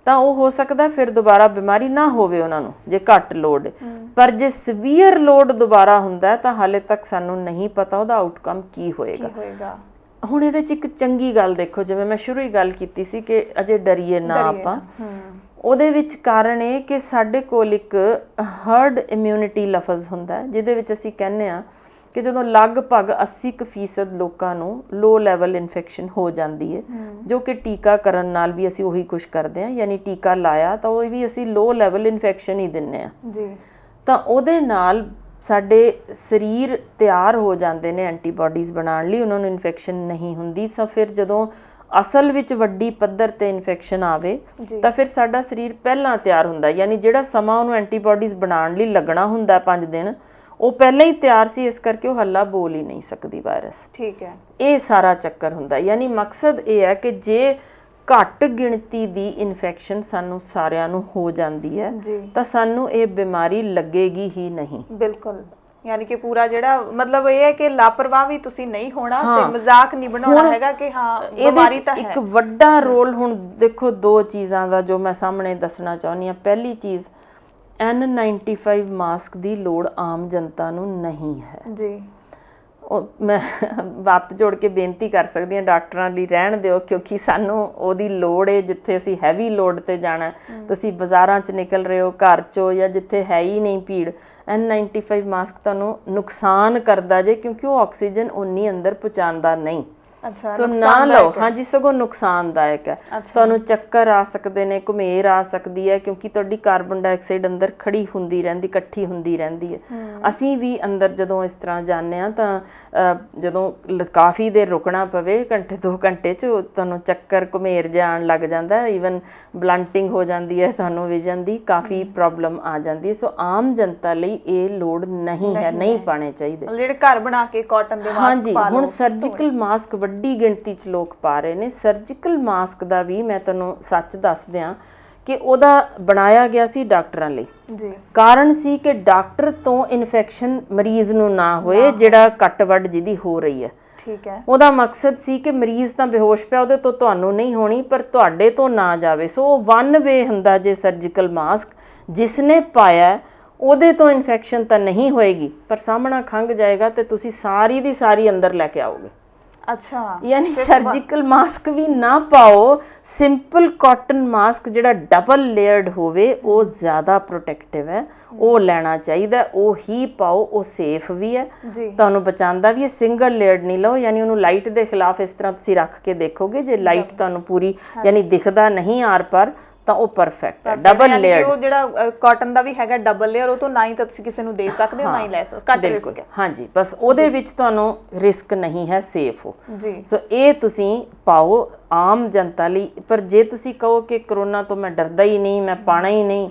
ਤਾਂ ਉਹ ਹੋ ਸਕਦਾ ਫਿਰ ਦੁਬਾਰਾ ਬਿਮਾਰੀ ਨਾ ਹੋਵੇ ਉਹਨਾਂ ਨੂੰ ਜੇ ਘੱਟ ਲੋਡ ਪਰ ਜੇ ਸਵੀਅਰ ਲੋਡ ਦੁਬਾਰਾ ਹੁੰਦਾ ਤਾਂ ਹਾਲੇ ਤੱਕ ਸਾਨੂੰ ਨਹੀਂ ਪਤਾ ਉਹਦਾ ਆਊਟਕਮ ਕੀ ਹੋਏਗਾ। ਕੀ ਹੋਏਗਾ। ਹੁਣ ਇਹਦੇ ਚ ਇੱਕ ਚੰਗੀ ਗੱਲ ਦੇਖੋ ਜਿਵੇਂ ਮੈਂ ਸ਼ੁਰੂ ਹੀ ਗੱਲ ਕੀਤੀ ਸੀ ਕਿ ਅਜੇ ਡਰੀਏ ਨਾ ਆਪਾਂ। ਉਹਦੇ ਵਿੱਚ ਕਾਰਨ ਇਹ ਕਿ ਸਾਡੇ ਕੋਲ ਇੱਕ ਹਰਡ ਇਮਿਊਨਿਟੀ ਲਫ਼ਜ਼ ਹੁੰਦਾ ਹੈ ਜਿਹਦੇ ਵਿੱਚ ਅਸੀਂ ਕਹਿੰਦੇ ਆ ਕਿ ਜਦੋਂ ਲਗਭਗ 80% ਲੋਕਾਂ ਨੂੰ ਲੋ ਲੈਵਲ ਇਨਫੈਕਸ਼ਨ ਹੋ ਜਾਂਦੀ ਹੈ ਜੋ ਕਿ ਟੀਕਾਕਰਨ ਨਾਲ ਵੀ ਅਸੀਂ ਉਹੀ ਕੁਝ ਕਰਦੇ ਆ ਯਾਨੀ ਟੀਕਾ ਲਾਇਆ ਤਾਂ ਉਹ ਵੀ ਅਸੀਂ ਲੋ ਲੈਵਲ ਇਨਫੈਕਸ਼ਨ ਹੀ ਦਿੰਨੇ ਆ ਜੀ। ਤਾਂ ਉਹਦੇ ਨਾਲ ਸਾਡੇ ਸਰੀਰ ਤਿਆਰ ਹੋ ਜਾਂਦੇ ਨੇ ਐਂਟੀਬਾਡੀਜ਼ ਬਣਾਉਣ ਲਈ ਉਹਨਾਂ ਨੂੰ ਇਨਫੈਕਸ਼ਨ ਨਹੀਂ ਹੁੰਦੀ ਤਾਂ ਫਿਰ ਜਦੋਂ ਅਸਲ ਵਿੱਚ ਵੱਡੀ ਪੱਧਰ ਤੇ ਇਨਫੈਕਸ਼ਨ ਆਵੇ ਤਾਂ ਫਿਰ ਸਾਡਾ ਸਰੀਰ ਪਹਿਲਾਂ ਤਿਆਰ ਹੁੰਦਾ। ਯਾਨੀ ਜਿਹੜਾ ਸਮਾਂ ਉਹਨੂੰ ਐਂਟੀਬਾਡੀਜ਼ ਬਣਾਉਣ ਲਈ ਲੱਗਣਾ ਹੁੰਦਾ 5 ਦਿਨ ਉਹ ਪਹਿਲਾਂ ਹੀ ਤਿਆਰ ਸੀ ਇਸ ਕਰਕੇ ਉਹ ਹੱਲਾ ਬੋਲ ਹੀ ਨਹੀਂ ਸਕਦੀ ਵਾਇਰਸ ਠੀਕ ਹੈ। ਇਹ ਸਾਰਾ ਚੱਕਰ ਹੁੰਦਾ। ਯਾਨੀ ਮਕਸਦ ਇਹ ਹੈ ਕਿ ਜੇ ਘੱਟ ਗਿਣਤੀ ਦੀ ਇਨਫੈਕਸ਼ਨ ਸਾਨੂੰ ਸਾਰਿਆਂ ਨੂੰ ਹੋ ਜਾਂਦੀ ਹੈ। ਤਾਂ ਸਾਨੂੰ ਇਹ ਬਿਮਾਰੀ ਲੱਗੇਗੀ ਹੀ ਨਹੀਂ। ਬਿਲਕੁਲ। ਯਾਨੀ ਕਿ ਪੂਰਾ ਜਿਹੜਾ ਮਤਲਬ ਇਹ ਹੈ ਕਿ ਲਾਪਰਵਾਹ ਵੀ ਤੁਸੀਂ ਨਹੀਂ ਹੋਣਾ ਤੇ। ਮਜ਼ਾਕ ਨਹੀਂ ਬਣਾਉਣਾ ਹੈਗਾ ਕਿ ਹਾਂ ਬਿਮਾਰੀ ਤਾਂ ਇੱਕ ਹੈ ਵੱਡਾ ਰੋਲ ਹੁਣ ਦੇਖੋ ਦੋ ਚੀਜ਼ਾਂ ਦਾ ਜੋ ਮੈਂ ਸਾਹਮਣੇ ਦੱਸਣਾ ਚਾਹੁੰਦੀ ਹਾਂ। ਪਹਿਲੀ ਚੀਜ਼ N95 ਮਾਸਕ ਦੀ ਲੋੜ ਆਮ ਜਨਤਾ ਨੂੰ ਨਹੀਂ ਹੈ। ਜੀ। ਮੈਂ ਬਾਤ ਜੋੜ ਕੇ ਬੇਨਤੀ ਕਰ ਸਕਦੀ ਹਾਂ ਡਾਕਟਰਾਂ ਲਈ ਰਹਿਣ ਦਿਓ ਕਿਉਂਕਿ ਸਾਨੂੰ ਉਹਦੀ ਲੋੜ ਹੈ ਜਿੱਥੇ ਅਸੀਂ ਹੈਵੀ ਲੋਡ ਤੇ ਜਾਣਾ। ਤੁਸੀਂ ਬਾਜ਼ਾਰਾਂ 'ਚ ਨਿਕਲ ਰਹੇ ਹੋ ਘਰ 'ਚੋਂ ਜਾਂ ਜਿੱਥੇ ਹੈ ਹੀ ਨਹੀਂ ਭੀੜ N95 ਮਾਸਕ ਤੁਹਾਨੂੰ ਨੁਕਸਾਨ ਕਰਦਾ ਜੇ ਕਿਉਂਕਿ ਉਹ ਆਕਸੀਜਨ ਉਨੀ ਅੰਦਰ ਪਹੁੰਚਾਉਂਦਾ ਨਹੀਂ ਅੱਛਾ ਸੋ ਨਾ ਲਓ। ਹਾਂਜੀ ਸਗੋਂ ਨੁਕਸਾਨਦਾਇਕ ਹੈ। ਤੁਹਾਨੂੰ ਚੱਕਰ ਆ ਸਕਦੇ ਨੇ ਘੁਮੇਰ ਆ ਸਕਦੀ ਹੈ ਕਿਉਂਕਿ ਤੁਹਾਡੀ ਕਾਰਬਨ ਡਾਈਆਕਸਾਈਡ ਅੰਦਰ ਖੜੀ ਹੁੰਦੀ ਰਹਿੰਦੀ ਇਕੱਠੀ ਹੁੰਦੀ ਰਹਿੰਦੀ ਹੈ। ਅਸੀਂ ਵੀ ਅੰਦਰ ਜਦੋਂ ਇਸ ਤਰ੍ਹਾਂ ਜਾਂਦੇ ਆ ਤਾਂ ਜਦੋਂ ਕਾਫੀ ਦੇਰ ਰੁਕਣਾ ਪਵੇ ਘੰਟੇ ਦੋ ਘੰਟੇ ਚ ਤੁਹਾਨੂੰ ਚੱਕਰ ਘੁਮੇਰ ਜਾਣ ਲੱਗ ਜਾਂਦਾ ਈਵਨ ਬਲੰਟਿੰਗ ਹੋ ਜਾਂਦੀ ਹੈ ਤੁਹਾਨੂੰ ਵਿਜ਼ਨ ਦੀ ਕਾਫੀ ਪ੍ਰੋਬਲਮ ਆ ਜਾਂਦੀ ਹੈ। ਸੋ ਆਮ ਜਨਤਾ ਲਈ ਇਹ ਲੋੜ ਨਹੀਂ ਹੈ ਨਹੀਂ ਪਾਣੇ ਚਾਹੀਦੇ। ਜਿਹੜੇ ਘਰ ਬਣਾ ਕੇ ਕਾਟਨ ਦੇ ਮਾਸਕ ਹਾਂਜੀ ਪਾ ਲਓ ਹੁਣ ਸਰਜੀਕਲ ਮਾਸਕ ਵੱਡੀ ਗਿਣਤੀ 'ਚ ਲੋਕ ਪਾ ਰਹੇ ਨੇ। ਸਰਜੀਕਲ ਮਾਸਕ ਦਾ ਵੀ ਮੈਂ ਤੁਹਾਨੂੰ ਸੱਚ ਦੱਸ ਦਿਆਂ ਕਿ ਉਹਦਾ ਬਣਾਇਆ ਗਿਆ ਸੀ ਡਾਕਟਰਾਂ ਲਈ। ਜੀ। ਕਾਰਨ ਸੀ ਕਿ ਡਾਕਟਰ ਤੋਂ ਇਨਫੈਕਸ਼ਨ ਮਰੀਜ਼ ਨੂੰ ਨਾ ਹੋਏ ਜਿਹੜਾ ਕੱਟ ਵੱਡ ਜਿਹਦੀ ਹੋ ਰਹੀ ਹੈ। ਠੀਕ ਹੈ। ਉਹਦਾ ਮਕਸਦ ਸੀ ਕਿ ਮਰੀਜ਼ ਤਾਂ ਬੇਹੋਸ਼ ਪਿਆ ਉਹਦੇ ਤੋਂ ਤੁਹਾਨੂੰ ਨਹੀਂ ਹੋਣੀ ਪਰ ਤੁਹਾਡੇ ਤੋਂ ਨਾ ਜਾਵੇ। ਸੋ ਉਹ ਵਨ ਵੇ ਹੁੰਦਾ ਜੇ ਸਰਜੀਕਲ ਮਾਸਕ ਜਿਸ ਨੇ ਪਾਇਆ ਉਹਦੇ ਤੋਂ ਇਨਫੈਕਸ਼ਨ ਤਾਂ ਨਹੀਂ ਹੋਏਗੀ ਪਰ ਸਾਹਮਣਾ ਖੰਗ ਜਾਏਗਾ ਤੇ ਤੁਸੀਂ ਸਾਰੀ ਦੀ ਸਾਰੀ ਅੰਦਰ ਲੈ ਕੇ ਆਓਗੇ। ਅੱਛਾ। ਯਾਨੀ ਸਰਜੀਕਲ ਮਾਸਕ ਵੀ ਨਾ ਪਾਓ ਸਿੰਪਲ ਕਾਟਨ ਮਾਸਕ ਜਿਹੜਾ ਡਬਲ ਲੇਅਰਡ ਹੋਵੇ ਉਹ ਜ਼ਿਆਦਾ ਪ੍ਰੋਟੈਕਟਿਵ ਹੈ। ਉਹ ਲੈਣਾ ਚਾਹੀਦਾ ਉਹ ਹੀ ਪਾਓ ਉਹ ਸੇਫ ਵੀ ਹੈ। ਤੁਹਾਨੂੰ ਬਚਾਉਂਦਾ ਵੀ ਹੈ ਸਿੰਗਲ ਲੇਅਰਡ ਨਹੀਂ ਲਓ ਯਾਨੀ ਉਹਨੂੰ ਲਾਈਟ ਦੇ ਖਿਲਾਫ ਇਸ ਤਰ੍ਹਾਂ ਤੁਸੀਂ ਰੱਖ ਕੇ ਦੇਖੋਗੇ ਜੇ ਲਾਈਟ ਤੁਹਾਨੂੰ ਪੂਰੀ ਯਾਨੀ ਦਿਖਦਾ ਨਹੀਂ ਆਰ ਪਰ ਤਾਂ ਉਹ ਪਰਫੈਕਟ ਹੈ ਡਬਲ ਲੇਅਰਡ ਉਹ ਜਿਹੜਾ ਕਾਟਨ ਦਾ ਵੀ ਹੈਗਾ ਡਬਲ ਲੇਅਰ ਉਹ ਤੋਂ ਨਾ ਹੀ ਤਾਂ ਤੁਸੀਂ ਕਿਸੇ ਨੂੰ ਦੇ ਸਕਦੇ ਹੋ ਨਾ ਹੀ ਲੈ ਸਕਦੇ ਘੱਟ ਰਿਸਕ ਹੈ। ਹਾਂਜੀ ਬਸ ਉਹਦੇ ਵਿੱਚ ਤੁਹਾਨੂੰ ਰਿਸਕ ਨਹੀਂ ਹੈ ਸੇਫ ਹੋ। ਜੀ। ਸੋ ਇਹ ਤੁਸੀਂ ਪਾਓ ਆਮ ਜਨਤਾ ਲਈ ਪਰ ਜੇ ਤੁਸੀਂ ਕਹੋ ਕਿ ਕਰੋਨਾ ਤੋਂ ਮੈਂ ਡਰਦਾ ਹੀ ਨਹੀਂ ਮੈਂ ਪਾਣਾ ਹੀ ਨਹੀਂ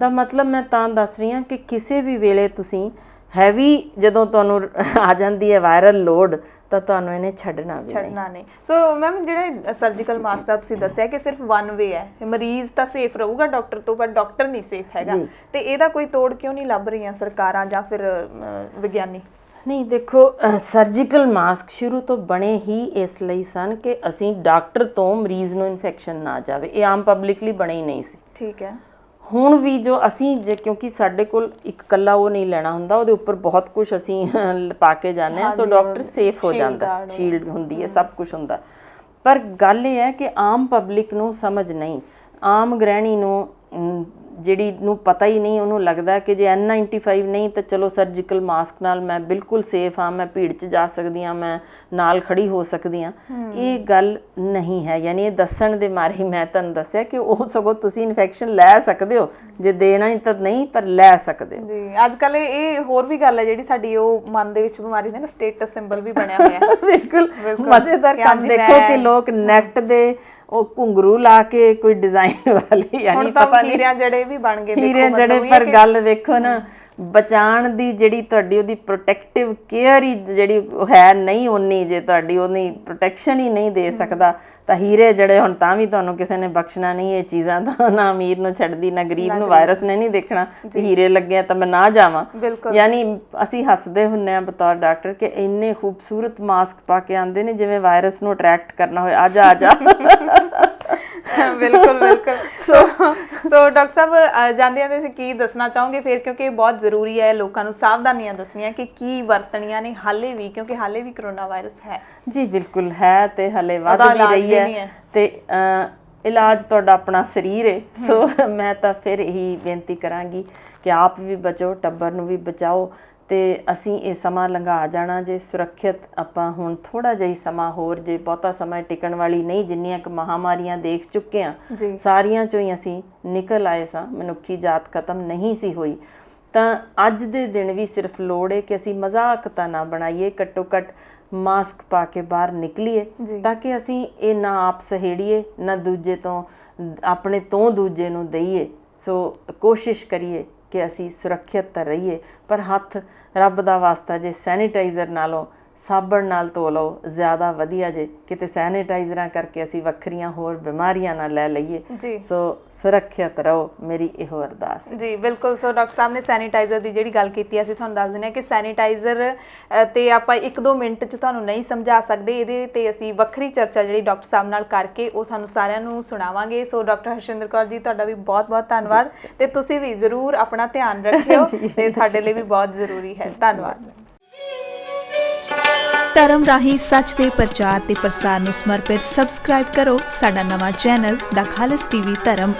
ਤਾਂ ਮਤਲਬ ਮੈਂ ਤਾਂ ਦੱਸ ਰਹੀ ਹਾਂ ਕਿ ਕਿਸੇ ਵੀ ਵੇਲੇ ਤੁਸੀਂ ਹੈਵੀ ਜਦੋਂ ਤੁਹਾਨੂੰ ਆ ਜਾਂਦੀ ਹੈ ਵਾਇਰਲ ਲੋਡ ਤਾਂ ਤੁਹਾਨੂੰ ਇਹਨੇ ਛੱਡਣਾ ਵੀ ਛੱਡਣਾ ਨਹੀਂ। ਸੋ ਮੈਮ ਜਿਹੜੇ ਸਰਜੀਕਲ ਮਾਸਕ ਦਾ ਤੁਸੀਂ ਦੱਸਿਆ ਕਿ ਸਿਰਫ ਵਨ ਵੇ ਹੈ। ਤੇ ਮਰੀਜ਼ ਤਾਂ ਸੇਫ ਰਹੂਗਾ ਡਾਕਟਰ ਤੋਂ ਪਰ ਡਾਕਟਰ ਨਹੀਂ ਸੇਫ ਹੈਗਾ। ਤੇ ਇਹਦਾ ਕੋਈ ਤੋੜ ਕਿਉਂ ਨਹੀਂ ਲੱਭ ਰਹੀਆਂ ਸਰਕਾਰਾਂ ਜਾਂ ਫਿਰ ਵਿਗਿਆਨੀ? ਨਹੀਂ ਦੇਖੋ ਸਰਜੀਕਲ ਮਾਸਕ ਸ਼ੁਰੂ ਤੋਂ ਬਣੇ ਹੀ ਇਸ ਲਈ ਸਨ ਕਿ ਅਸੀਂ ਡਾਕਟਰ ਤੋਂ ਮਰੀਜ਼ ਨੂੰ ਇਨਫੈਕਸ਼ਨ ਨਾ ਜਾਵੇ। ਇਹ ਆਮ ਪਬਲਿਕਲੀ ਬਣੇ ਹੀ ਨਹੀਂ ਸੀ। ਠੀਕ ਹੈ। ਹੁਣ ਵੀ ਜੋ ਅਸੀਂ ਜੇ ਕਿਉਂਕਿ ਸਾਡੇ ਕੋਲ ਇੱਕ ਕੱਲਾ ਉਹ ਨਹੀਂ ਲੈਣਾ ਹੁੰਦਾ ਉਹਦੇ ਉੱਪਰ ਬਹੁਤ ਕੁਝ ਅਸੀਂ ਪਾ ਕੇ ਜਾਂਦੇ ਆ ਸੋ ਡਾਕਟਰ ਸੇਫ ਹੋ ਜਾਂਦਾ ਸ਼ੀਲਡ ਹੁੰਦੀ ਹੈ ਸਭ ਕੁਝ ਹੁੰਦਾ। ਪਰ ਗੱਲ ਇਹ ਹੈ ਕਿ ਆਮ ਪਬਲਿਕ ਨੂੰ ਸਮਝ ਨਹੀਂ ਆਮ ਗ੍ਰਹਿਣੀ ਨੂੰ ਜਿਹੜੀ ਨੂੰ ਪਤਾ ਹੀ ਨਹੀਂ ਉਹਨੂੰ ਲੱਗਦਾ ਕਿ ਜੇ N95 ਨਹੀਂ ਤਾਂ ਚਲੋ ਸਰਜੀਕਲ ਮਾਸਕ ਨਾਲ ਮੈਂ ਬਿਲਕੁਲ ਸੇਫ ਹਾਂ ਮੈਂ ਭੀੜ 'ਚ ਜਾ ਸਕਦੀ ਹਾਂ ਮੈਂ ਨਾਲ ਖੜੀ ਹੋ ਸਕਦੀ ਹਾਂ। ਇਹ ਗੱਲ ਨਹੀਂ ਹੈ ਯਾਨੀ ਇਹ ਦੱਸਣ ਦੇ ਮਾਰੇ ਮੈਂ ਤੁਹਾਨੂੰ ਦੱਸਿਆ ਕਿ ਉਹ ਸਗੋਂ ਤੁਸੀਂ ਇਨਫੈਕਸ਼ਨ ਲੈ ਸਕਦੇ ਹੋ ਜੇ ਦੇਣਾ ਹੀ ਤਾਂ ਨਹੀਂ ਪਰ ਲੈ ਸਕਦੇ ਹੋ। ਜੀ ਅੱਜ ਕੱਲ ਇਹ ਹੋਰ ਵੀ ਗੱਲ ਹੈ ਜਿਹੜੀ ਸਾਡੀ ਉਹ ਮਨ ਦੇ ਵਿੱਚ ਬਿਮਾਰੀ ਦਾ ਨਾ ਸਟੇਟਸ ਸਿੰਬਲ ਵੀ ਬਣਿਆ ਹੋਇਆ ਹੈ। *laughs* ਬਿਲਕੁਲ। ਮਜ਼ੇਦਾਰ ਕੰਮ ਦੇਖੋ ਕਿ ਲੋਕ ਨੈਟ ਦੇ ਉਹ ਘੁੰਗਰੂ ਲਾ ਕੇ ਕੋਈ ਡਿਜ਼ਾਈਨ ਵਾਲੀ ਯਾਨੀ ਪਤਾ ਨਹੀਂ ਹੀਰਿਆਂ ਜੜੇ ਵੀ ਬਣ ਗਏ ਹੀਰੇ ਦੇਖੋ ਜੜੇ ਪਰ ਕਿ- ਗੱਲ ਵੇਖੋ ਨਾ ਬਚਾਉਣ ਦੀ ਜਿਹੜੀ ਤੁਹਾਡੀ ਉਹਦੀ ਪ੍ਰੋਟੈਕਟਿਵ ਕੇਅਰ ਹੀ ਜਿਹੜੀ ਹੈ ਨਹੀਂ ਉਨੀ ਜੇ ਤੁਹਾਡੀ ਉਹਦੀ ਪ੍ਰੋਟੈਕਸ਼ਨ ਹੀ ਨਹੀਂ ਦੇ ਸਕਦਾ ਤਾਂ ਹੀਰੇ ਜੜੇ ਹੁਣ ਤਾਂ ਵੀ ਤੁਹਾਨੂੰ ਕਿਸੇ ਨੇ ਬਖਸ਼ਣਾ ਨਹੀਂ ਇਹ ਚੀਜ਼ਾਂ ਤਾਂ *laughs* ਨਾ ਅਮੀਰ ਨੂੰ ਛੱਡਦੀ ਨਾ ਗਰੀਬ ਨੂੰ ਵਾਇਰਸ ਨੇ ਨਹੀਂ ਦੇਖਣਾ ਵੀ ਹੀਰੇ ਲੱਗੇ ਆ ਤਾਂ ਮੈਂ ਨਾ ਜਾਵਾਂ। ਯਾਨੀ ਅਸੀਂ ਹੱਸਦੇ ਹੁੰਨੇ ਆ ਬਤੌਰ ਡਾਕਟਰ ਕਿ ਇੰਨੇ ਖੂਬਸੂਰਤ ਮਾਸਕ ਪਾ ਕੇ ਆਉਂਦੇ ਨੇ ਜਿਵੇਂ ਵਾਇਰਸ ਨੂੰ ਅਟਰੈਕਟ ਕਰਨਾ ਹੋਏ ਆ ਜਾ ਆ ਜਾ। *laughs* ਬਿਲਕੁਲ ਬਿਲਕੁਲ। ਡਾਕਟਰ ਸਾਹਿਬ ਜਾਂਦੇ ਜਾਂਦੇ ਤੁਸੀਂ ਕੀ ਦੱਸਣਾ ਚਾਹੋਗੇ? ਫਿਰ ਕਿਉਂਕਿ ਇਹ ਬਹੁਤ ਜ਼ਰੂਰੀ ਹੈ ਲੋਕਾਂ ਨੂੰ ਸਾਵਧਾਨੀਆਂ ਦੱਸਣੀਆਂ ਕਿ ਕੀ ਵਰਤਣੀਆਂ ਨੇ ਹਾਲੇ ਵੀ ਕਿਉਂਕਿ ਹਾਲੇ ਵੀ ਕਰੋਨਾ ਵਾਇਰਸ ਹੈ। ਜੀ ਬਿਲਕੁਲ ਹੈ ਤੇ ਹਲੇ ਵੱਧ ਵੀ ਰਹੀ ਹੈ। ਤੇ ਇਲਾਜ ਤੁਹਾਡਾ ਆਪਣਾ ਸਰੀਰ ਹੈ। ਸੋ ਮੈਂ ਤਾਂ ਫਿਰ ਇਹੀ ਬੇਨਤੀ ਕਰਾਂਗੀ ਕਿ ਆਪ ਵੀ ਬਚੋ ਟੱਬਰ ਨੂੰ ਵੀ ਬਚਾਓ। ਤੇ ਅਸੀਂ ਇਹ ਸਮਾਂ ਲੰਘਾ ਜਾਣਾ ਜੇ ਸੁਰੱਖਿਅਤ ਆਪਾਂ ਹੁਣ ਥੋੜਾ ਜਿਹਾ ਹੀ ਸਮਾਂ ਹੋਰ ਜੇ ਬਹੁਤਾ ਸਮਾਂ ਟਿਕਣ ਵਾਲੀ ਨਹੀਂ ਜਿੰਨੀਆਂ ਕਿ ਮਹਾਮਾਰੀਆਂ ਦੇਖ ਚੁੱਕੇ ਆ ਸਾਰੀਆਂ ਚੋਂ ਹੀ ਅਸੀਂ ਨਿਕਲ ਆਏ ਸਾਂ ਮਨੁੱਖੀ ਜਾਤ ਖਤਮ ਨਹੀਂ ਸੀ ਹੋਈ। ਤਾਂ ਅੱਜ ਦੇ ਦਿਨ ਵੀ ਸਿਰਫ ਲੋੜ ਹੈ ਕਿ ਅਸੀਂ ਮਜ਼ਾਕ ਤਾਂ ਨਾ ਬਣਾਈਏ ਘੱਟੋ ਘੱਟ ਮਾਸਕ ਪਾ ਕੇ ਬਾਹਰ ਨਿਕਲੀਏ। ਤਾਂ ਕਿ ਅਸੀਂ ਇਹ ਨਾ ਆਪ ਸਹੇੜੀਏ ਨਾ ਦੂਜੇ ਤੋਂ ਆਪਣੇ ਤੋਂ ਦੂਜੇ ਨੂੰ ਦਈਏ। ਸੋ ਕੋਸ਼ਿਸ਼ ਕਰੀਏ ਕਿ ਅਸੀਂ ਸੁਰੱਖਿਅਤ ਰਹੀਏ ਪਰ ਹੱਥ ਰੱਬ ਦਾ ਵਾਸਤਾ ਜੇ ਸੈਨੀਟਾਈਜ਼ਰ ਨਾਲੋਂ ਸਾਬਣ ਨਾਲ ਧੋ ਲਓ ਜ਼ਿਆਦਾ ਵਧੀਆ ਜੇ। ਕਿਤੇ ਸੈਨੀਟਾਈਜ਼ਰਾਂ ਕਰਕੇ ਅਸੀਂ ਵੱਖਰੀਆਂ ਹੋਰ ਬਿਮਾਰੀਆਂ ਨਾ ਲੈ ਲਈਏ ਸੋ ਸੁਰੱਖਿਅਤ ਰਹੋ ਮੇਰੀ ਇਹੋ ਅਰਦਾਸ। ਜੀ ਬਿਲਕੁਲ। ਸੋ ਡਾਕਟਰ ਸਾਹਿਬ ਨੇ ਸੈਨੀਟਾਈਜ਼ਰ ਦੀ ਜਿਹੜੀ ਗੱਲ ਕੀਤੀ ਅਸੀਂ ਤੁਹਾਨੂੰ ਦੱਸ ਦਿੰਦੇ ਹਾਂ ਕਿ ਸੈਨੀਟਾਈਜ਼ਰ ਤੇ ਆਪਾਂ 1-2 ਮਿੰਟ 'ਚ ਤੁਹਾਨੂੰ ਨਹੀਂ ਸਮਝਾ ਸਕਦੇ ਇਹਦੇ ਤੇ ਅਸੀਂ ਵੱਖਰੀ ਚਰਚਾ ਜਿਹੜੀ ਡਾਕਟਰ ਸਾਹਿਬ ਨਾਲ ਕਰਕੇ ਉਹ ਤੁਹਾਨੂੰ ਸਾਰਿਆਂ ਨੂੰ ਸੁਣਾਵਾਂਗੇ। ਸੋ ਡਾਕਟਰ ਹਰਸ਼ਿੰਦਰ ਕੌਰ ਜੀ ਤੁਹਾਡਾ ਵੀ ਬਹੁਤ-ਬਹੁਤ ਧੰਨਵਾਦ। ਤੇ ਤੁਸੀਂ ਵੀ ਜ਼ਰੂਰ ਆਪਣਾ ਧਿਆਨ ਰੱਖਿਓ *laughs* ਤੇ ਤੁਹਾਡੇ ਲਈ ਵੀ ਬਹੁਤ ਜ਼ਰੂਰੀ ਹੈ। ਧੰਨਵਾਦ। ਧਰਮ ਰਾਹੀਂ ਸੱਚ ਦੇ ਪ੍ਰਚਾਰ ਤੇ ਪ੍ਰਸਾਰ ਨੂੰ ਸਮਰਪਿਤ ਸਬਸਕ੍ਰਾਈਬ ਕਰੋ ਸਾਡਾ ਨਵਾਂ ਚੈਨਲ ਦਾ ਖਾਲਸ ਟੀਵੀ ਧਰਮ।